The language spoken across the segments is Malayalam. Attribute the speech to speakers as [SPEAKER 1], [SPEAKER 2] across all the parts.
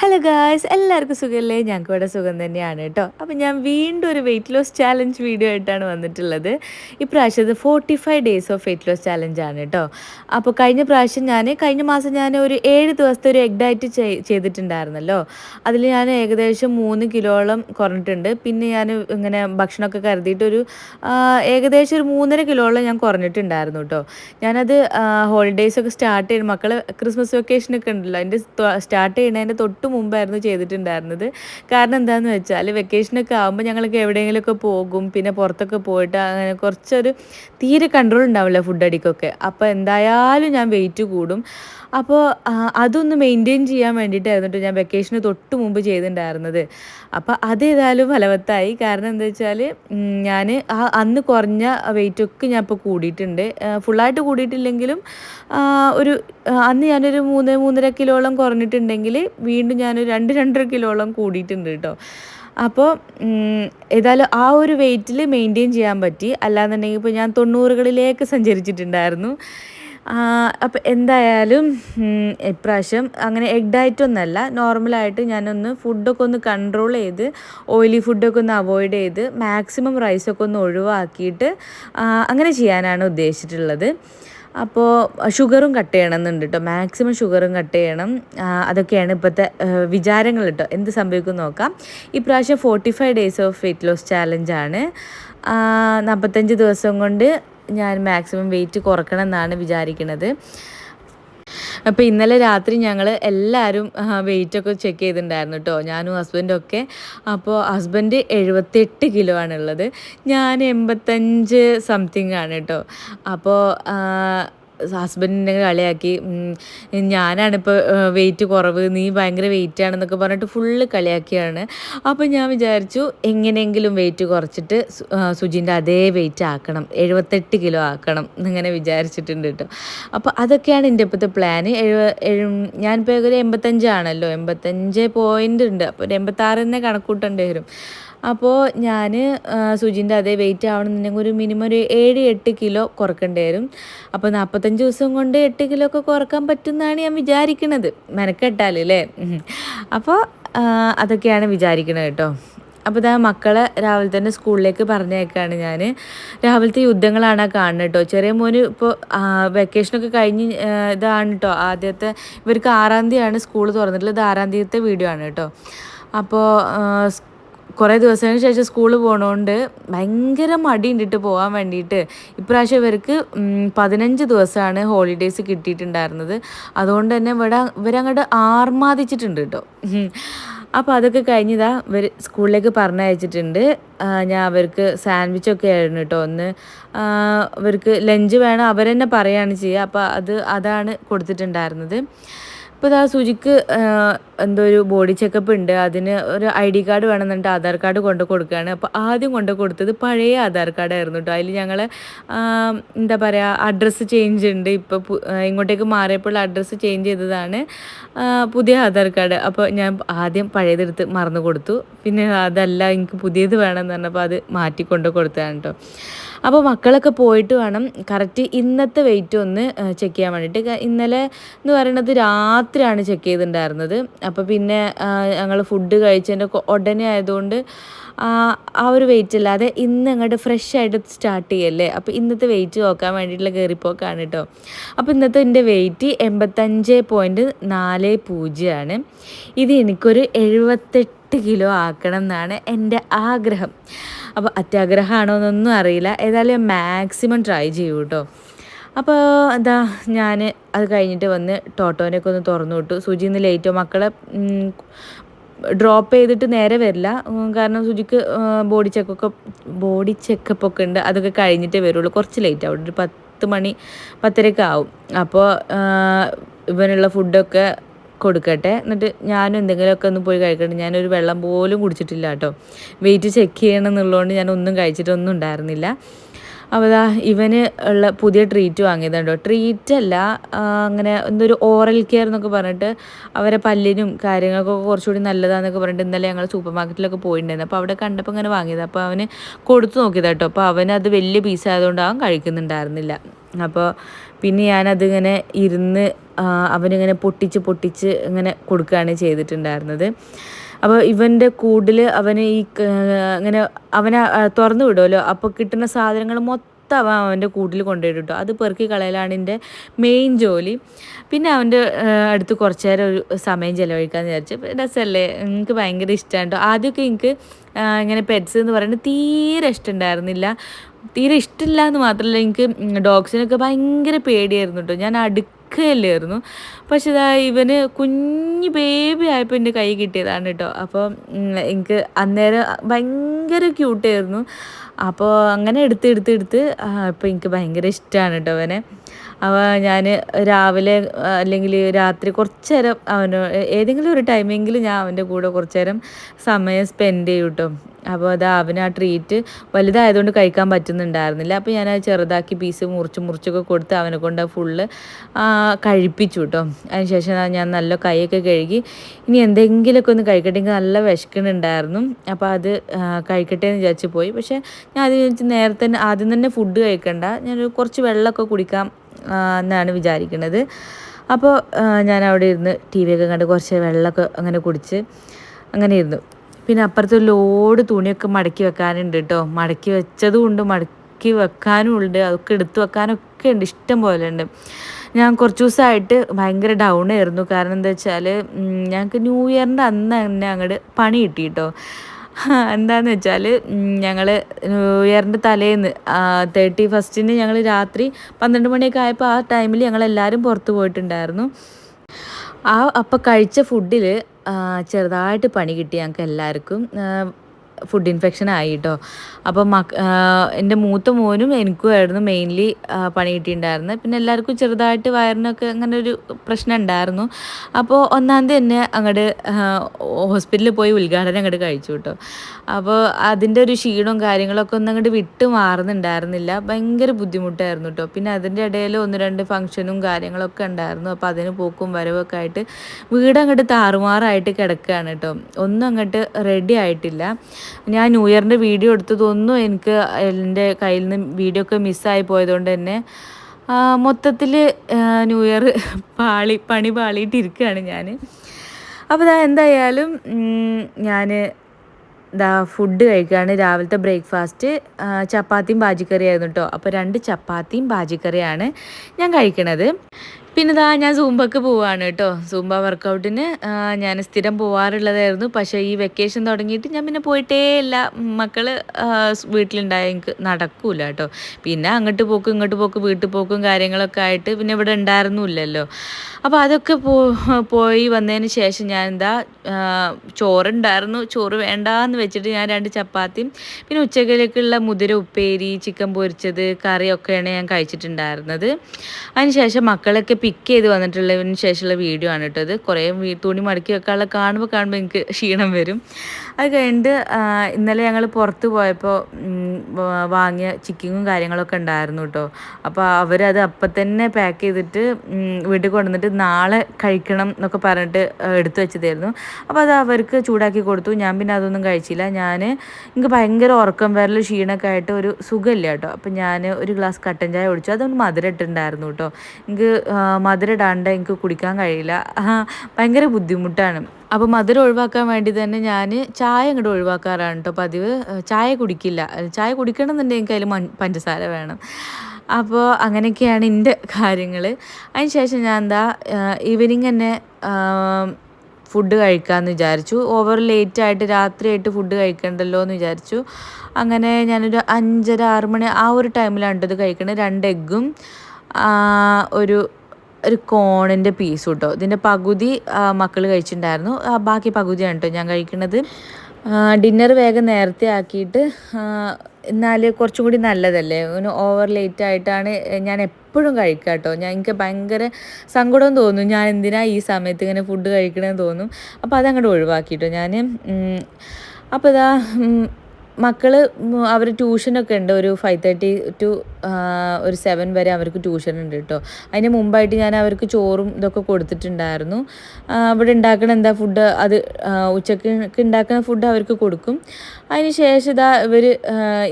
[SPEAKER 1] ഹലോ ഗായ്സ് എല്ലാവർക്കും സുഖമല്ലേ ഞങ്ങൾക്ക് ഇവിടെ സുഖം തന്നെയാണ് കേട്ടോ അപ്പം ഞാൻ വീണ്ടും ഒരു വെയിറ്റ് ലോസ് ചാലഞ്ച് വീഡിയോ ആയിട്ടാണ് വന്നിട്ടുള്ളത്. ഇപ്രാവശ്യം ഇത് forty five days of weight loss challenge ആണ് കേട്ടോ അപ്പോൾ കഴിഞ്ഞ പ്രാവശ്യം ഞാൻ കഴിഞ്ഞ മാസം ഞാൻ ഒരു ഏഴ് ദിവസത്തെ ഒരു എഗ് ഡയറ്റ് ചെയ്തിട്ടുണ്ടായിരുന്നല്ലോ. അതിൽ ഞാൻ ഏകദേശം മൂന്ന് കിലോളം കുറഞ്ഞിട്ടുണ്ട്. പിന്നെ ഞാൻ ഇങ്ങനെ ഭക്ഷണമൊക്കെ കരുതിയിട്ട് ഒരു ഏകദേശം ഒരു മൂന്നര കിലോളം ഞാൻ കുറഞ്ഞിട്ടുണ്ടായിരുന്നു കേട്ടോ ഞാനത് ഹോളിഡേയ്സൊക്കെ സ്റ്റാർട്ട് ചെയ്യുന്ന മക്കൾ ക്രിസ്മസ് വെക്കേഷനൊക്കെ ഉണ്ടല്ലോ. അതിന്റെ സ്റ്റാർട്ട് ചെയ്യുന്നതിന്റെ തൊട്ട് മുമ്പായിരുന്നു ചെയ്തിട്ടുണ്ടായിരുന്നത്. കാരണം എന്താണെന്ന് വെച്ചാൽ വെക്കേഷനൊക്കെ ആകുമ്പോൾ ഞങ്ങൾക്ക് എവിടെയെങ്കിലുമൊക്കെ പോകും. പിന്നെ പുറത്തൊക്കെ പോയിട്ട് അങ്ങനെ കുറച്ചൊരു തീരെ കൺട്രോൾ ഉണ്ടാവില്ല ഫുഡ് അടിക്കൊക്കെ. അപ്പോൾ എന്തായാലും ഞാൻ വെയിറ്റ് കൂടും. അപ്പോൾ അതൊന്ന് മെയിന്റെയിൻ ചെയ്യാൻ വേണ്ടിയിട്ടായിരുന്നു കേട്ടോ ഞാൻ വെക്കേഷന് തൊട്ട് മുമ്പ് ചെയ്തിട്ടുണ്ടായിരുന്നത്. അപ്പോൾ അത് ഏതായാലും ഫലവത്തായി. കാരണം എന്താ വെച്ചാൽ ഞാൻ ആ അന്ന് കുറഞ്ഞ വെയിറ്റൊക്കെ ഞാൻ ഇപ്പോൾ കൂടിയിട്ടുണ്ട്. ഫുള്ളായിട്ട് കൂടിയിട്ടില്ലെങ്കിലും ഒരു അന്ന് ഞാനൊരു മൂന്ന് മൂന്നര കിലോളം കുറഞ്ഞിട്ടുണ്ടെങ്കിൽ വീണ്ടും ഞാനൊരു രണ്ട് രണ്ടര കിലോളം കൂടിയിട്ടുണ്ട് കേട്ടോ. അപ്പോൾ ഏതായാലും ആ ഒരു വെയിറ്റിൽ മെയിന്റെയിൻ ചെയ്യാൻ പറ്റി. അല്ലാന്നുണ്ടെങ്കിൽ ഇപ്പോൾ ഞാൻ തൊണ്ണൂറുകളിലേക്ക് സഞ്ചരിച്ചിട്ടുണ്ടായിരുന്നു. അപ്പോൾ എന്തായാലും ഇപ്രാവശ്യം അങ്ങനെ എഗ് ഡയറ്റ് ഒന്നല്ല. നോർമലായിട്ട് ഞാനൊന്ന് ഫുഡൊക്കെ ഒന്ന് കൺട്രോൾ ചെയ്ത് ഓയിലി ഫുഡൊക്കെ ഒന്ന് അവോയ്ഡ് ചെയ്ത് മാക്സിമം റൈസൊക്കെ ഒന്ന് ഒഴിവാക്കിയിട്ട് അങ്ങനെ ചെയ്യാനാണ് ഉദ്ദേശിച്ചിട്ടുള്ളത്. അപ്പോൾ ഷുഗറും കട്ട് ചെയ്യണമെന്നുണ്ട് കേട്ടോ മാക്സിമം ഷുഗറും കട്ട് ചെയ്യണം. അതൊക്കെയാണ് ഇപ്പോഴത്തെ വിചാരങ്ങൾ കേട്ടോ എന്ത് സംഭവിക്കും നോക്കാം. ഇപ്രാവശ്യം forty five days of weight loss ചാലഞ്ചാണ് നാൽപ്പത്തഞ്ച് ദിവസം കൊണ്ട് ഞാൻ മാക്സിമം വെയിറ്റ് കുറക്കണം എന്നാണ് വിചാരിക്കുന്നത് അപ്പോൾ ഇന്നലെ രാത്രി ഞങ്ങൾ എല്ലാവരും വെയിറ്റൊക്കെ ചെക്ക് ചെയ്തിട്ടുണ്ടായിരുന്നു കേട്ടോ ഞാനും ഹസ്ബൻഡും ഒക്കെ. അപ്പോൾ ഹസ്ബൻഡ് എഴുപത്തെട്ട് കിലോ ആണുള്ളത്. ഞാൻ എൺപത്തഞ്ച് സംതിങ് ആണ് കേട്ടോ അപ്പോൾ ഹസ്ബൻഡിനെ കളിയാക്കി. ഞാനാണിപ്പോൾ വെയിറ്റ് കുറവ് നീ ഭയങ്കര വെയിറ്റ് ആണെന്നൊക്കെ പറഞ്ഞിട്ട് ഫുള്ള് കളിയാക്കിയാണ്. അപ്പോൾ ഞാൻ വിചാരിച്ചു എങ്ങനെയെങ്കിലും വെയിറ്റ് കുറച്ചിട്ട് സുജിന്റെ അതേ വെയിറ്റ് ആക്കണം. എഴുപത്തെട്ട് കിലോ ആക്കണം എന്നിങ്ങനെ വിചാരിച്ചിട്ടുണ്ട് കേട്ടോ. അപ്പോൾ അതൊക്കെയാണ് എന്റെ ഇപ്പോഴത്തെ പ്ലാന് എഴുപ എഴു ഞാനിപ്പോൾ ഒരു എൺപത്തഞ്ചാണല്ലോ എൺപത്തഞ്ച് പോയിന്റ് ഉണ്ട്. അപ്പോൾ ഒരു എൺപത്താറ് തന്നെ കണക്കൂട്ടേണ്ടി വരും. അപ്പോൾ ഞാൻ സുജിന്റെ അതേ വെയിറ്റ് ആവണമെന്നുണ്ടെങ്കിൽ ഒരു മിനിമം ഒരു ഏഴ് എട്ട് കിലോ കുറക്കേണ്ടി വരും. അപ്പോൾ നാൽപ്പത്തഞ്ച് ദിവസം കൊണ്ട് എട്ട് കിലോ ഒക്കെ കുറയ്ക്കാൻ പറ്റുമെന്നാണ് ഞാൻ വിചാരിക്കുന്നത് മെനക്കെട്ടാൽ അല്ലേ അപ്പോൾ അതൊക്കെയാണ് വിചാരിക്കുന്നത് കേട്ടോ. അപ്പോൾ ഇതാ മക്കളെ രാവിലെ തന്നെ സ്കൂളിലേക്ക് പറഞ്ഞേക്കാണ് ഞാൻ രാവിലത്തെ യുദ്ധങ്ങളാണ് കാണുന്നത് കേട്ടോ. ചെറിയ മോന് ഇപ്പോൾ വെക്കേഷനൊക്കെ കഴിഞ്ഞ് ഇതാണ് കേട്ടോ. ആദ്യത്തെ ഇവർക്ക് ആറാം തീയതിയാണ് സ്കൂൾ തുറന്നിട്ടുള്ളത്. ആറാം തീയതിത്തെ വീഡിയോ ആണ് കേട്ടോ. അപ്പോൾ കുറേ ദിവസത്തിന് ശേഷം സ്കൂളിൽ പോകണോണ്ട് ഭയങ്കര മടി ഉണ്ടിട്ട് പോകാൻ വേണ്ടിയിട്ട്. ഇപ്രാവശ്യം ഇവർക്ക് പതിനഞ്ച് ദിവസമാണ് ഹോളിഡേയ്സ് കിട്ടിയിട്ടുണ്ടായിരുന്നത്. അതുകൊണ്ട് തന്നെ ഇവിടെ ഇവരങ്ങോട്ട് ആർമാദിച്ചിട്ടുണ്ട് കേട്ടോ അപ്പോൾ അതൊക്കെ കഴിഞ്ഞതാ ഇവർ സ്കൂളിലേക്ക് പറഞ്ഞയച്ചിട്ടുണ്ട്. ഞാൻ അവർക്ക് സാൻഡ്വിച്ചൊക്കെ ആയിരുന്നു കേട്ടോ ഒന്ന്. അവർക്ക് ലഞ്ച് വേണം അവരെന്നെ പറയുകയാണ് ചെയ്യുക അപ്പോൾ അത് അതാണ് കൊടുത്തിട്ടുണ്ടായിരുന്നത്. ഇപ്പോൾ ഇതാ സുജിക്ക് എന്തോ ഒരു ബോഡി ചെക്കപ്പ് ഉണ്ട്. അതിന് ഒരു ഐ ഡി കാർഡ് വേണമെന്നുണ്ട് ആധാർ കാർഡ് കൊണ്ട് കൊടുക്കുകയാണ്. അപ്പോൾ ആദ്യം കൊണ്ട് കൊടുത്തത് പഴയ ആധാർ കാർഡായിരുന്നു കേട്ടോ അതിൽ ഞങ്ങൾ എന്താ പറയുക അഡ്രസ്സ് ചേഞ്ച് ഉണ്ട്. ഇപ്പോൾ ഇങ്ങോട്ടേക്ക് മാറിയപ്പോൾ അഡ്രസ്സ് ചേഞ്ച് ചെയ്തതാണ് പുതിയ ആധാർ കാർഡ്. അപ്പോൾ ഞാൻ ആദ്യം പഴയതെടുത്ത് മറന്നു കൊടുത്തു. പിന്നെ അതല്ല എനിക്ക് പുതിയത് വേണമെന്ന് പറഞ്ഞപ്പോൾ അത് മാറ്റി മാറ്റിക്കൊണ്ട് കൊടുത്തതാണ് കേട്ടോ അപ്പോൾ മക്കളൊക്കെ പോയിട്ട് വേണം. കറക്റ്റ് ഇന്നത്തെ വെയിറ്റ് ഒന്ന് ചെക്ക് ചെയ്യാൻ വേണ്ടിയിട്ട് ഇന്നലെ എന്ന് പറയുന്നത് രാത്രിയാണ് ചെക്ക് ചെയ്തിട്ടുണ്ടായിരുന്നത്. അപ്പോൾ പിന്നെ ഞങ്ങൾ ഫുഡ് കഴിച്ചതിന്റെ ഉടനെ ആയതുകൊണ്ട് ആ ഒരു വെയിറ്റ് അല്ലാതെ ഇന്ന് അങ്ങോട്ട് ഫ്രഷ് ആയിട്ട് സ്റ്റാർട്ട് ചെയ്യല്ലേ? അപ്പോൾ ഇന്നത്തെ വെയിറ്റ് നോക്കാൻ വേണ്ടിയിട്ടുള്ള കയറിപ്പോക്കാണ് കേട്ടോ അപ്പോൾ ഇന്നത്തെ എന്റെ വെയിറ്റ് എൺപത്തഞ്ച് പോയിന്റ് നാല് പൂജ്യമാണ്. ഇത് എനിക്കൊരു എഴുപത്തെട്ട് കിലോ ആക്കണം എന്നാണ് എന്റെ ആഗ്രഹം. അപ്പോൾ അത്യാഗ്രഹമാണോ എന്നൊന്നും അറിയില്ല. ഏതായാലും മാക്സിമം ട്രൈ ചെയ്യൂ കേട്ടോ അപ്പോൾ എന്താ ഞാൻ അത് കഴിഞ്ഞിട്ട് വന്ന് ടോട്ടോനെയൊക്കെ ഒന്ന് തുറന്നു വിട്ടു. സുജി ഇന്ന് ലേറ്റോ മക്കളെ ഡ്രോപ്പ് ചെയ്തിട്ട് നേരെ വരില്ല. കാരണം സുജിക്ക് ബോഡി ചെക്കൊക്കെ ബോഡി ചെക്കപ്പ് ഒക്കെ ഉണ്ട്. അതൊക്കെ കഴിഞ്ഞിട്ടേ വരുള്ളൂ. കുറച്ച് ലേറ്റ് ആവും. ഒരു പത്ത് മണി പത്തരയൊക്കെ ആവും. അപ്പോൾ ഇവനുള്ള ഫുഡൊക്കെ കൊടുക്കട്ടെ. എന്നിട്ട് ഞാനും എന്തെങ്കിലുമൊക്കെ ഒന്ന് പോയി കഴിക്കട്ടെ. ഞാനൊരു വെള്ളം പോലും കുടിച്ചിട്ടില്ല കേട്ടോ. വെയിറ്റ് ചെക്ക് ചെയ്യണം എന്നുള്ളതുകൊണ്ട് ഞാൻ ഒന്നും കഴിച്ചിട്ടൊന്നും ഉണ്ടായിരുന്നില്ല. അപ്പോൾ അതാ ഇവന് ഉള്ള പുതിയ ട്രീറ്റ് വാങ്ങിയതുണ്ടോ ട്രീറ്റ് അല്ല അങ്ങനെ എന്തൊരു ഓറൽ കെയർ എന്നൊക്കെ പറഞ്ഞിട്ട് അവരെ പല്ലിനും കാര്യങ്ങൾക്കൊക്കെ കുറച്ചുകൂടി നല്ലതാണെന്നൊക്കെ പറഞ്ഞിട്ട് ഇന്നലെ ഞങ്ങൾ സൂപ്പർ മാർക്കറ്റിലൊക്കെ പോയിട്ടുണ്ടായിരുന്നു അപ്പോൾ അവിടെ കണ്ടപ്പോൾ അങ്ങനെ വാങ്ങിയത്. അപ്പോൾ അവന് കൊടുത്തു നോക്കിയതാ കേട്ടോ. അപ്പോൾ അവനത് വലിയ പീസായതുകൊണ്ട് അവൻ കഴിക്കുന്നുണ്ടായിരുന്നില്ല. അപ്പോൾ പിന്നെ ഞാനതിങ്ങനെ ഇരുന്ന് അവനിങ്ങനെ പൊട്ടിച്ച് പൊട്ടിച്ച് ഇങ്ങനെ കൊടുക്കുകയാണ് ചെയ്തിട്ടുണ്ടായിരുന്നത്. അപ്പോൾ ഇവന്റെ കൂടിൽ അവന് ഈ ഇങ്ങനെ അവനെ തുറന്നു വിടുമല്ലോ അപ്പോൾ കിട്ടുന്ന സാധനങ്ങൾ മൊത്തം അവൻ അവന്റെ കൂട്ടിൽ കൊണ്ടുപോയിട്ട് കിട്ടും അത് പെറുക്കി കളയലാണ് എന്റെ മെയിൻ ജോലി. പിന്നെ അവന്റെ അടുത്ത് കുറച്ച് നേരം ഒരു സമയം ചിലവഴിക്കാമെന്ന് വിചാരിച്ചു. രസമല്ലേ എനിക്ക് ഭയങ്കര ഇഷ്ടമാണ് കേട്ടോ ആദ്യമൊക്കെ എനിക്ക് ഇങ്ങനെ പെറ്റ്സ് എന്ന് പറയുന്നത് തീരെ ഇഷ്ടമുണ്ടായിരുന്നില്ല. തീരെ ഇഷ്ടമില്ല എന്ന് മാത്രമല്ല എനിക്ക് ഡോഗ്സിനൊക്കെ ഭയങ്കര പേടിയായിരുന്നു കേട്ടോ ഞാൻ അടുക്കുകയല്ലായിരുന്നു പക്ഷേ ഇതാ ഇവന് കുഞ്ഞ് ബേബി ആയപ്പോൾ എന്റെ കൈ കിട്ടിയതാണ് കേട്ടോ. അപ്പോൾ എനിക്ക് അന്നേരം ഭയങ്കര ക്യൂട്ടായിരുന്നു അപ്പോൾ അങ്ങനെ എടുത്ത് എടുത്ത് എടുത്ത് അപ്പോൾ എനിക്ക് ഭയങ്കര ഇഷ്ടമാണ് കേട്ടോ അവനെ. അവ ഞാൻ രാവിലെ അല്ലെങ്കിൽ രാത്രി കുറച്ച് നേരം അവന് ഏതെങ്കിലും ഒരു ടൈമെങ്കിലും ഞാൻ അവന്റെ കൂടെ കുറച്ച് നേരം സമയം സ്പെൻഡ് ചെയ്യും കേട്ടോ. അപ്പോൾ അത് അവന് ആ ട്രീറ്റ് വലുതായതുകൊണ്ട് കഴിക്കാൻ പറ്റുന്നുണ്ടായിരുന്നില്ല. അപ്പോൾ ഞാൻ അത് ചെറുതാക്കി പീസ് മുറിച്ച് മുറിച്ചൊക്കെ കൊടുത്ത് അവനെ കൊണ്ട് ഫുള്ള് കഴിപ്പിച്ചു കേട്ടോ അതിനുശേഷം ഞാൻ നല്ല കൈയൊക്കെ കഴുകി ഇനി എന്തെങ്കിലുമൊക്കെ ഒന്ന് കഴിക്കട്ടെ. എനിക്ക് നല്ല വിശക്കണുണ്ടായിരുന്നു അപ്പോൾ അത് കഴിക്കട്ടെ എന്ന് വിചാരിച്ച് പോയി. പക്ഷേ ഞാൻ അത് വിചാരിച്ച് നേരത്തെ ആദ്യം തന്നെ ഫുഡ് കഴിക്കണ്ട. ഞാനൊരു കുറച്ച് വെള്ളമൊക്കെ കുടിക്കാം എന്നാണ് വിചാരിക്കുന്നത് അപ്പോൾ ഞാൻ അവിടെ ഇരുന്ന് ടി വി ഒക്കെ കണ്ട് കുറച്ച് വെള്ളമൊക്കെ അങ്ങനെ കുടിച്ച് അങ്ങനെ ഇരുന്നു. പിന്നെ അപ്പുറത്ത് ലോഡ് തുണിയൊക്കെ മടക്കി വെക്കാനുണ്ട് കേട്ടോ മടക്കി വെച്ചതും ഉണ്ട് മടക്കി വെക്കാനും ഉണ്ട് അതൊക്കെ എടുത്തു വെക്കാനൊക്കെ ഉണ്ട് ഇഷ്ടം പോലെ ഉണ്ട് ഞാൻ കുറച്ച് ദിവസമായിട്ട് ഭയങ്കര ഡൗൺ ആയിരുന്നു. കാരണം എന്താ വെച്ചാൽ ഞങ്ങൾക്ക് ന്യൂ ഇയറിന്റെ അന്ന് തന്നെ അങ്ങോട്ട് പണി കിട്ടി കേട്ടോ എന്താന്ന് വെച്ചാൽ ഞങ്ങൾ ന്യൂ ഇയറിന്റെ തലേന്ന് തേർട്ടി ഫസ്റ്റിന് ഞങ്ങൾ രാത്രി പന്ത്രണ്ട് മണിയൊക്കെ ആയപ്പോൾ ആ ടൈമിൽ ഞങ്ങളെല്ലാവരും പുറത്ത് പോയിട്ടുണ്ടായിരുന്നു. ആ അപ്പം കഴിച്ച ഫുഡിൽ ചെറുതായിട്ട് പണി കിട്ടി ഞങ്ങൾക്ക് എല്ലാവർക്കും ഫുഡ് ഇൻഫെക്ഷൻ ആയി കേട്ടോ അപ്പോൾ മക്ക എന്റെ മൂത്ത മോനും എനിക്കുമായിരുന്നു മെയിൻലി പണി കിട്ടിയിട്ടുണ്ടായിരുന്നത്. പിന്നെ എല്ലാവർക്കും ചെറുതായിട്ട് വയറിനൊക്കെ അങ്ങനെ ഒരു പ്രശ്നം ഉണ്ടായിരുന്നു. അപ്പോൾ ഒന്നാം തീയതി തന്നെ അങ്ങോട്ട് ഹോസ്പിറ്റലിൽ പോയി ഉദ്ഘാടനം അങ്ങോട്ട് കഴിച്ചു കേട്ടോ. അപ്പോൾ അതിന്റെ ഒരു ക്ഷീണവും കാര്യങ്ങളൊക്കെ ഒന്നും അങ്ങോട്ട് വിട്ട് മാറുന്നുണ്ടായിരുന്നില്ല. ഭയങ്കര ബുദ്ധിമുട്ടായിരുന്നു കേട്ടോ. പിന്നെ അതിന്റെ ഇടയിൽ ഒന്ന് രണ്ട് ഫംഗ്ഷനും കാര്യങ്ങളൊക്കെ ഉണ്ടായിരുന്നു. അപ്പോൾ അതിന് പോക്കും വരവൊക്കെ ആയിട്ട് വീട് അങ്ങോട്ട് താറുമാറായിട്ട് കിടക്കുകയാണ് കേട്ടോ. ഒന്നും അങ്ങോട്ട് റെഡി ആയിട്ടില്ല. ഞാൻ ന്യൂ ഇയറിന്റെ വീഡിയോ എടുത്തതൊന്നും എനിക്ക് എന്റെ കയ്യിൽ നിന്ന് വീഡിയോ ഒക്കെ മിസ്സായി പോയതുകൊണ്ട് തന്നെ. മൊത്തത്തിൽ ന്യൂ ഇയർ പാളി പണി പാളിയിട്ടിരിക്കുകയാണ് ഞാൻ അപ്പോൾ ഇതാ എന്തായാലും ഞാൻ ഇതാ ഫുഡ് കഴിക്കുകയാണ്. രാവിലത്തെ ബ്രേക്ക്ഫാസ്റ്റ് ചപ്പാത്തിയും ബാജിക്കറിയായിരുന്നു കേട്ടോ. അപ്പോൾ രണ്ട് ചപ്പാത്തിയും ബാജിക്കറിയാണ് ഞാൻ കഴിക്കണത്. പിന്നെ ഇതാ ഞാൻ സൂംബക്ക് പോവാണ് കേട്ടോ. സൂംബ വർക്കൗട്ടിന് ഞാൻ സ്ഥിരം പോവാറുള്ളതായിരുന്നു. പക്ഷേ ഈ വെക്കേഷൻ തുടങ്ങിയിട്ട് ഞാൻ പിന്നെ പോയിട്ടേ ഇല്ല. മക്കൾ ആ, വീട്ടിലുണ്ടായ എനിക്ക് നടക്കൂല കേട്ടോ. പിന്നെ അങ്ങോട്ട് പോക്കും ഇങ്ങോട്ട് പോക്കും വീട്ടിൽ പോക്കും കാര്യങ്ങളൊക്കെ ആയിട്ട് പിന്നെ ഇവിടെ ഉണ്ടായിരുന്നില്ലല്ലോ. അപ്പോൾ അതൊക്കെ പോ പോയി വന്നതിന് ശേഷം ഞാൻ എന്താ ചോറുണ്ടായിരുന്നു. ചോറ് വേണ്ടാന്ന് വെച്ചിട്ട് ഞാൻ രണ്ട് ചപ്പാത്തിയും പിന്നെ ഉച്ചക്കിലേക്കുള്ള മുതിര ഉപ്പേരി ചിക്കൻ പൊരിച്ചത് കറിയൊക്കെയാണ് ഞാൻ കഴിച്ചിട്ടുണ്ടായിരുന്നത്. അതിന് ശേഷം മക്കളൊക്കെ പിക്ക് ചെയ്ത് വന്നിട്ടുള്ളതിന് ശേഷമുള്ള വീഡിയോ ആണ് കേട്ടോ കുറേ തുണി മടക്കി വെക്കാനുള്ള കാണുമ്പോൾ കാണുമ്പോൾ എനിക്ക് ക്ഷീണം വരും. അത് കഴിഞ്ഞിട്ട് ഇന്നലെ ഞങ്ങൾ പുറത്ത് പോയപ്പോൾ വാങ്ങിയ ചിക്കിങ്ങും കാര്യങ്ങളൊക്കെ ഉണ്ടായിരുന്നു കേട്ടോ. അപ്പോൾ അവരത് അപ്പം തന്നെ പാക്ക് ചെയ്തിട്ട് വീട്ടിൽ കൊണ്ടുവന്നിട്ട് നാളെ കഴിക്കണം എന്നൊക്കെ പറഞ്ഞിട്ട് എടുത്തു വെച്ചതായിരുന്നു. അപ്പോൾ അത് അവർക്ക് ചൂടാക്കി കൊടുത്തു. ഞാൻ പിന്നെ അതൊന്നും കഴിച്ചില്ല. ഞാൻ എനിക്ക് ഭയങ്കര ഉറക്കം വരൽ ക്ഷീണമൊക്കെ ആയിട്ട് ഒരു സുഖമില്ല കേട്ടോ. അപ്പോൾ ഞാൻ ഒരു ഗ്ലാസ് കട്ടൻ ചായ ഒഴിച്ചു. അതൊന്ന് മധുരം ഇട്ടുണ്ടായിരുന്നു കേട്ടോ. എനിക്ക് മധുരം ഇടാണ്ട് എനിക്ക് കുടിക്കാൻ കഴിയില്ല. ഭയങ്കര ബുദ്ധിമുട്ടാണ്. അപ്പോൾ മധുരം ഒഴിവാക്കാൻ വേണ്ടി തന്നെ ഞാൻ ചായ അങ്ങോട്ട് ഒഴിവാക്കാറാണ് കേട്ടോ പതിവ്. ചായ കുടിക്കില്ല. ചായ കുടിക്കണം എന്നുണ്ടെങ്കിൽ എനിക്ക് അതിൽ പഞ്ചസാര വേണം. അപ്പോൾ അങ്ങനെയൊക്കെയാണ് എന്റെ കാര്യങ്ങൾ അതിന് ശേഷം ഞാൻ എന്താ ഈവനിങ് തന്നെ ഫുഡ് കഴിക്കാമെന്ന് വിചാരിച്ചു. ഓവർ ലേറ്റ് ആയിട്ട് രാത്രിയായിട്ട് ഫുഡ് കഴിക്കണ്ടല്ലോ എന്ന് വിചാരിച്ചു. അങ്ങനെ ഞാനൊരു അഞ്ചര ആറ് മണി ആ ഒരു ടൈമിലാണ് ഇത് കഴിക്കണത്. രണ്ട് എഗ്ഗും ഒരു ഒരു കോണിന്റെ പീസ് കേട്ടോ ഇതിന്റെ പകുതി മക്കൾ കഴിച്ചിട്ടുണ്ടായിരുന്നു. ബാക്കി പകുതിയാണ് കേട്ടോ ഞാൻ കഴിക്കുന്നത് ഡിന്നർ വേഗം നേരത്തെ ആക്കിയിട്ട് എന്നാൽ കുറച്ചും കൂടി നല്ലതല്ലേ? ഒന്ന് ഓവർ ലേറ്റ് ആയിട്ടാണ് ഞാൻ എപ്പോഴും കഴിക്കുക കേട്ടോ ഞാൻ എനിക്ക് ഭയങ്കര സങ്കടം തോന്നും. ഞാൻ എന്തിനാ ഈ സമയത്ത് ഇങ്ങനെ ഫുഡ് കഴിക്കണമെന്ന് തോന്നും. അപ്പോൾ അതങ്ങോട്ട് ഒഴിവാക്കിയിട്ടോ ഞാൻ അപ്പോൾ ഇതാ മക്കൾ അവർ ട്യൂഷനൊക്കെ ഉണ്ട്. ഒരു ഫൈവ് തേർട്ടി ടു ഒരു സെവൻ വരെ അവർക്ക് ട്യൂഷൻ ഉണ്ട് കേട്ടോ അതിന് മുമ്പായിട്ട് ഞാൻ അവർക്ക് ചോറും ഇതൊക്കെ കൊടുത്തിട്ടുണ്ടായിരുന്നു. അവിടെ ഉണ്ടാക്കുന്ന എന്താ ഫുഡ് അത് ഉച്ചയ്ക്ക് ഉണ്ടാക്കുന്ന ഫുഡ് അവർക്ക് കൊടുക്കും. അതിന് ശേഷം ഇതാ ഇവർ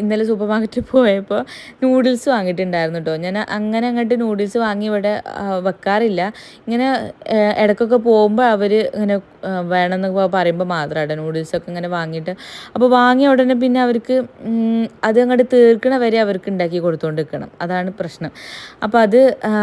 [SPEAKER 1] ഇന്നലെ സൂപ്പർ മാർക്കറ്റിൽ പോയപ്പോൾ നൂഡിൽസ് വാങ്ങിയിട്ടുണ്ടായിരുന്നു കേട്ടോ ഞാൻ അങ്ങനെ അങ്ങോട്ട് നൂഡിൽസ് വാങ്ങി ഇവിടെ വെക്കാറില്ല. ഇങ്ങനെ ഇടയ്ക്കൊക്കെ പോകുമ്പോൾ അവർ ഇങ്ങനെ വേണമെന്നൊക്കെ വേണമെന്ന് പറയുമ്പോൾ മാത്രമാണ് നൂഡിൽസൊക്കെ ഇങ്ങനെ വാങ്ങിയിട്ട്. അപ്പോൾ വാങ്ങിയ ഉടനെ പിന്നെ അവർക്ക് ഉം, അത് അങ്ങോട്ട് തീർക്കണ വരെ അവർക്ക് ഉണ്ടാക്കി കൊടുത്തുകൊണ്ട് നിൽക്കണം അതാണ് പ്രശ്നം. അപ്പോൾ അത്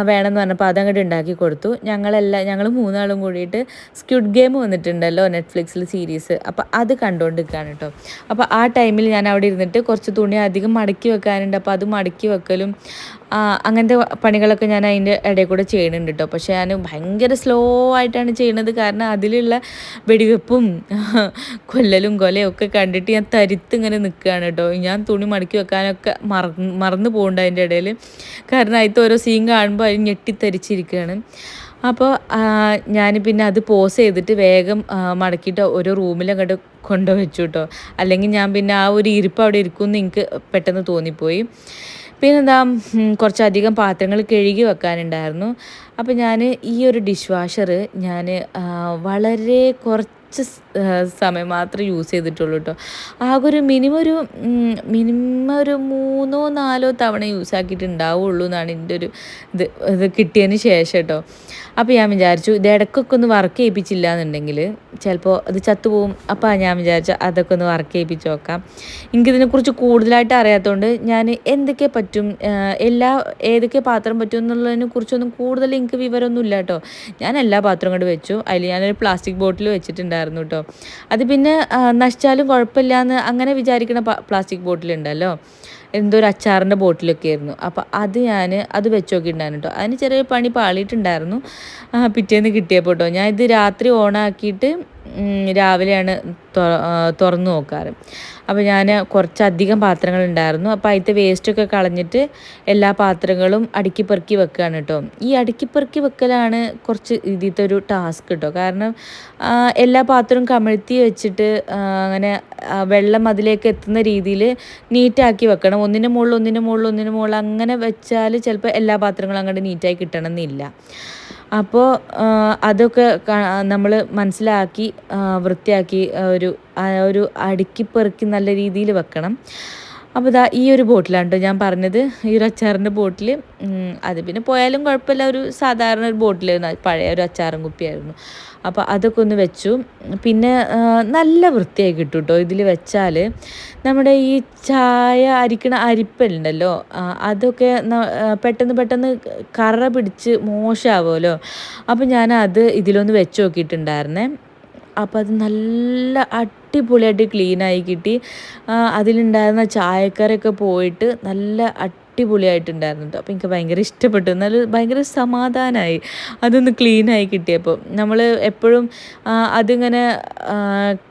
[SPEAKER 1] വേണമെന്ന് പറഞ്ഞപ്പോൾ അതങ്ങോട്ട് ഉണ്ടാക്കി കൊടുത്തു. ഞങ്ങളെല്ലാം ഞങ്ങൾ മൂന്നാളും കൂടിയിട്ട് സ്ക്യൂഡ് ഗെയിം വന്നിട്ടുണ്ടല്ലോ നെറ്റ്ഫ്ലിക്സിൽ സീരീസ് അപ്പോൾ അത് കണ്ടുകൊണ്ട് നിൽക്കുകയാണ് കേട്ടോ അപ്പോൾ ആ ടൈമിൽ ഞാൻ അവിടെ ഇരുന്നിട്ട് കുറച്ച് തുണി അധികം മടക്കി വെക്കാനുണ്ട്. അപ്പോൾ അത് മടക്കി വെക്കലും അങ്ങനത്തെ പണികളൊക്കെ ഞാൻ അതിന്റെ ഇടയിൽ കൂടെ ചെയ്യുന്നുണ്ട് കേട്ടോ പക്ഷേ ഞാൻ ഭയങ്കര സ്ലോ ആയിട്ടാണ് ചെയ്യുന്നത്. കാരണം അതിലുള്ള വെടിവെപ്പും കൊല്ലലും കൊലയും ഒക്കെ കണ്ടിട്ട് ഞാൻ തരിത്ത് ഇങ്ങനെ നിൽക്കുകയാണ് കേട്ടോ ഞാൻ തുണി മടക്കി വെക്കാനൊക്കെ മറന്ന് മറന്നു പോകുന്നുണ്ട് അതിന്റെ ഇടയിൽ. കാരണം അതിലത്തെ ഓരോ സീൻ കാണുമ്പോൾ അതിന് ഞെട്ടിത്തരിച്ചിരിക്കുകയാണ് അപ്പോൾ ഞാൻ പിന്നെ അത് പോസ് ചെയ്തിട്ട് വേഗം മടക്കിയിട്ട് ഒരു റൂമിലങ്ങോട്ട് കൊണ്ടുവച്ചു കേട്ടോ അല്ലെങ്കിൽ ഞാൻ പിന്നെ ആ ഒരു ഇരിപ്പ് അവിടെ ഇരിക്കുമെന്ന് എനിക്ക് പെട്ടെന്ന് തോന്നിപ്പോയി. പിന്നെ എന്താ കുറച്ചധികം പാത്രങ്ങൾ കഴുകി വെക്കാനുണ്ടായിരുന്നു. അപ്പോൾ ഞാൻ ഈ ഒരു ഡിഷ് വാഷർ ഞാൻ വളരെ കുറച്ച് സമയം മാത്രമേ യൂസ് ചെയ്തിട്ടുള്ളൂ കേട്ടോ ആകെ ഒരു മിനിമം ഒരു മിനിമം ഒരു മൂന്നോ നാലോ തവണ യൂസ് ആക്കിയിട്ടുണ്ടാവുള്ളൂ എന്നാണ് എന്റെ ഒരു ഇത് ഇത് കിട്ടിയതിന് ശേഷം കേട്ടോ അപ്പോൾ ഞാൻ വിചാരിച്ചു ഇത് ഇടയ്ക്കൊക്കെ ഒന്ന് വർക്ക് ചെയ്യിപ്പിച്ചില്ല എന്നുണ്ടെങ്കിൽ ചിലപ്പോൾ അത് ചത്തുപോകും അപ്പോൾ ഞാൻ വിചാരിച്ചു അതൊക്കെ ഒന്ന് വർക്ക് ചെയ്യിപ്പിച്ച് നോക്കാം. എനിക്കിതിനെക്കുറിച്ച് കൂടുതലായിട്ട് അറിയാത്തതുകൊണ്ട് ഞാൻ എന്തൊക്കെ പറ്റും എല്ലാ ഏതൊക്കെ പാത്രം പറ്റും എന്നുള്ളതിനെ കുറിച്ചൊന്നും കൂടുതൽ എനിക്ക് വിവരമൊന്നുമില്ല കേട്ടോ ഞാൻ എല്ലാ പാത്രവും കൊണ്ട് വെച്ചു. അതിൽ ഞാനൊരു പ്ലാസ്റ്റിക് ബോട്ടിൽ വെച്ചിട്ടുണ്ടായിരുന്നു കേട്ടോ അത് പിന്നെ നശിച്ചാലും കുഴപ്പമില്ല എന്ന് അങ്ങനെ വിചാരിക്കുന്ന പ്ലാസ്റ്റിക് ബോട്ടിലുണ്ടല്ലോ. എന്തോ ഒരു അച്ചാറിന്റെ ബോട്ടിലൊക്കെ ആയിരുന്നു. അപ്പോൾ അത് ഞാൻ അത് വെച്ച് നോക്കിയിട്ടുണ്ടായിരുന്നു കേട്ടോ. അതിന് ചെറിയ പണി പാളിയിട്ടുണ്ടായിരുന്നു. പിറ്റേന്ന് കിട്ടിയപ്പോൾ കേട്ടോ ഞാൻ ഇത് രാത്രി ഓണാക്കിയിട്ട് രാവിലെയാണ് തുറന്നു നോക്കാറ്. അപ്പോൾ ഞാൻ കുറച്ചധികം പാത്രങ്ങൾ ഉണ്ടായിരുന്നു അപ്പോൾ അതിലത്തെ വേസ്റ്റൊക്കെ കളഞ്ഞിട്ട് എല്ലാ പാത്രങ്ങളും അടുക്കി പെറുക്കി വെക്കുകയാണ് കേട്ടോ ഈ അടുക്കി പെറുക്കി വെക്കലാണ് കുറച്ച് ഇതിലത്തെ ഒരു ടാസ്ക് കേട്ടോ കാരണം എല്ലാ പാത്രവും കമഴ്ത്തി വെച്ചിട്ട് അങ്ങനെ വെള്ളം അതിലേക്ക് എത്തുന്ന രീതിയിൽ നീറ്റാക്കി വെക്കണം. ഒന്നിന് മുകളിൽ ഒന്നിന് മുകളിൽ ഒന്നിന് മുകളിൽ അങ്ങനെ വെച്ചാൽ ചിലപ്പോൾ എല്ലാ പാത്രങ്ങളും അങ്ങോട്ട് നീറ്റായി കിട്ടണമെന്നില്ല. അപ്പോൾ അതൊക്കെ നമ്മൾ മനസ്സിലാക്കി വൃത്തിയാക്കി ഒരു ഒരു അടുക്കി പെറുക്കി നല്ല രീതിയിൽ വെക്കണം. അപ്പോൾ ഇതാ ഈ ഒരു ബോട്ടിലാണ് കേട്ടോ ഞാൻ പറഞ്ഞത്. ഈ ഒരു അച്ചാറിന്റെ ബോട്ടിൽ അത് പിന്നെ പോയാലും കുഴപ്പമില്ല. ഒരു സാധാരണ ഒരു ബോട്ടിൽ പഴയ ഒരു അച്ചാറും കുപ്പിയായിരുന്നു. അപ്പോൾ അതൊക്കെ ഒന്ന് വെച്ചു. പിന്നെ നല്ല വൃത്തിയായി കിട്ടും കേട്ടോ ഇതിൽ വെച്ചാൽ നമ്മുടെ ഈ ചായ അരിക്കണ അരിപ്പുണ്ടല്ലോ അതൊക്കെ പെട്ടെന്ന് പെട്ടെന്ന് കറ പിടിച്ച് മോശമാവുമല്ലോ അപ്പോൾ ഞാൻ അത് ഇതിലൊന്ന് വെച്ച് നോക്കിയിട്ടുണ്ടായിരുന്നേ. അപ്പോൾ അത് നല്ല അടിപൊളിയായിട്ട് ക്ലീനായി കിട്ടി. അതിലുണ്ടായിരുന്ന ചായക്കറിയൊക്കെ പോയിട്ട് നല്ല അടിപൊളിയായിട്ടുണ്ടായിരുന്നു കേട്ടോ അപ്പോൾ എനിക്ക് ഭയങ്കര ഇഷ്ടപ്പെട്ടു. എന്നാലും ഭയങ്കര സമാധാനമായി അതൊന്ന് ക്ലീനായി കിട്ടിയപ്പോൾ നമ്മൾ എപ്പോഴും അതിങ്ങനെ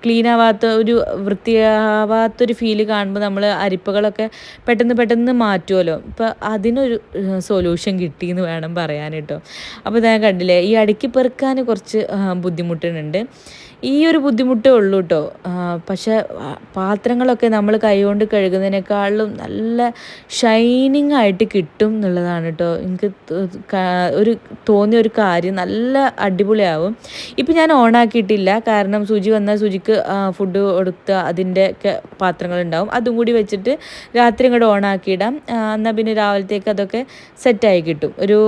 [SPEAKER 1] ക്ലീൻ ആവാത്ത ഒരു വൃത്തിയാവാത്തൊരു ഫീൽ കാണുമ്പോൾ നമ്മൾ അരിപ്പകളൊക്കെ പെട്ടെന്ന് പെട്ടെന്ന് മാറ്റുമല്ലോ ഇപ്പോൾ അതിനൊരു സൊല്യൂഷൻ കിട്ടി എന്ന് വേണം പറയാൻ കേട്ടോ അപ്പോൾ ഞാൻ കണ്ടില്ലേ ഈ അടുക്കി പെറുക്കാൻ കുറച്ച് ബുദ്ധിമുട്ടുണ്ട് ഈ ഒരു ബുദ്ധിമുട്ടേ ഉള്ളൂ കേട്ടോ പക്ഷെ പാത്രങ്ങളൊക്കെ നമ്മൾ കൈകൊണ്ട് കഴുകുന്നതിനേക്കാളും നല്ല ഷൈനിങ് ആയിട്ട് കിട്ടും എന്നുള്ളതാണ് കേട്ടോ എനിക്ക് ഒരു തോന്നിയ ഒരു കാര്യം. നല്ല അടിപൊളിയാവും. ഇപ്പം ഞാൻ ഓണാക്കിയിട്ടില്ല കാരണം സുജി വന്നാൽ സുജിക്ക് ഫുഡ് കൊടുത്ത അതിന്റെ പാത്രങ്ങളുണ്ടാവും. അതും കൂടി വെച്ചിട്ട് രാത്രി ഇങ്ങോട്ട് ഓണാക്കിയിടാം എന്നാൽ പിന്നെ രാവിലത്തേക്ക് അതൊക്കെ സെറ്റായി കിട്ടും. ഒരു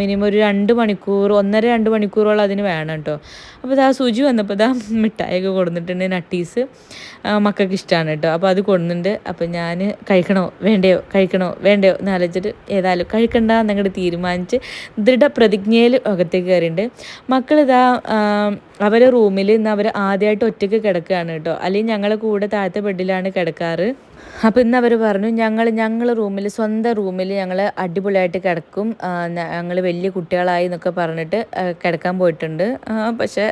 [SPEAKER 1] മിനിമം ഒരു രണ്ട് മണിക്കൂർ ഒന്നര രണ്ട് മണിക്കൂറോളം അതിന് വേണം കേട്ടോ അപ്പോൾ ആ സുജി വന്നപ്പോൾ ഇതാ മിഠായിയൊക്കെ കൊടുത്തിട്ടുണ്ട് നട്ടീസ്. മക്കൾക്ക് ഇഷ്ടമാണ് കേട്ടോ. അപ്പോൾ അത് കൊടുന്നുണ്ട്. അപ്പോൾ ഞാൻ കഴിക്കണോ? വേണ്ടയോ? കഴിക്കണോ? വേണ്ടയോ? എന്ന് ആലോചിച്ചിട്ട് ഏതായാലും കഴിക്കണ്ട എന്നങ്ങോട്ട് തീരുമാനിച്ച് ദൃഢപ്രതിജ്ഞയിൽ അകത്തേക്ക് കയറിയിട്ടുണ്ട് മക്കളിതാ അവരെ റൂമിൽ ഇന്ന് അവർ ആദ്യമായിട്ട് ഒറ്റയ്ക്ക് കിടക്കുകയാണ് കേട്ടോ. അല്ലെങ്കിൽ ഞങ്ങൾ കൂടെ താഴത്തെ ബെഡിലാണ് കിടക്കാറ്. അപ്പോൾ ഇന്ന് അവർ പറഞ്ഞു ഞങ്ങൾ ഞങ്ങൾ റൂമിൽ സ്വന്തം റൂമിൽ ഞങ്ങൾ അടിപൊളിയായിട്ട് കിടക്കും. ഞങ്ങൾ വലിയ കുട്ടികളായി എന്നൊക്കെ പറഞ്ഞിട്ട് കിടക്കാൻ പോയിട്ടുണ്ട്. പക്ഷേ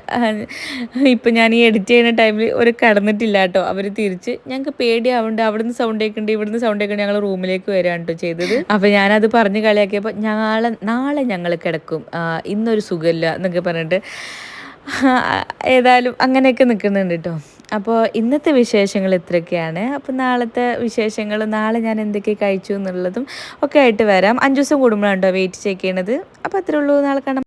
[SPEAKER 1] ഇപ്പം ഞാൻ ഈ എഡിറ്റ് ചെയ്യുന്ന ടൈമിൽ ഒരു കിടന്നിട്ടില്ല കേട്ടോ. അവർ തിരിച്ച് ഞങ്ങൾക്ക് പേടിയാവുന്നുണ്ട് അവിടുന്ന് സൗണ്ട് കേൾക്കുന്നുണ്ട് ഇവിടുന്ന് സൗണ്ട് കേൾക്കുന്നുണ്ട് ഞങ്ങൾ റൂമിലേക്ക് വരികയാണ് കേട്ടോ ചെയ്തത്. അപ്പോൾ ഞാനത് പറഞ്ഞ് കളിയാക്കിയപ്പോൾ നാളെ നാളെ ഞങ്ങൾ കിടക്കും. ഇന്നൊരു സുഖമില്ല എന്നൊക്കെ പറഞ്ഞിട്ട് ഏതായാലും അങ്ങനെയൊക്കെ നിൽക്കുന്നുണ്ട് കേട്ടോ. അപ്പോൾ ഇന്നത്തെ വിശേഷങ്ങൾ ഇത്രയൊക്കെയാണ്. അപ്പോൾ നാളത്തെ വിശേഷങ്ങൾ നാളെ ഞാൻ എന്തൊക്കെ കഴിച്ചു എന്നുള്ളതും ഒക്കെ ആയിട്ട് വരാം. അഞ്ച് ദിവസം കൂടുമ്പോഴാണ് കേട്ടോ വെയിറ്റ് ചെക്ക് ചെയ്യണത്. അപ്പോൾ അത്രേ ഉള്ളൂ. നാളെ കാണാം.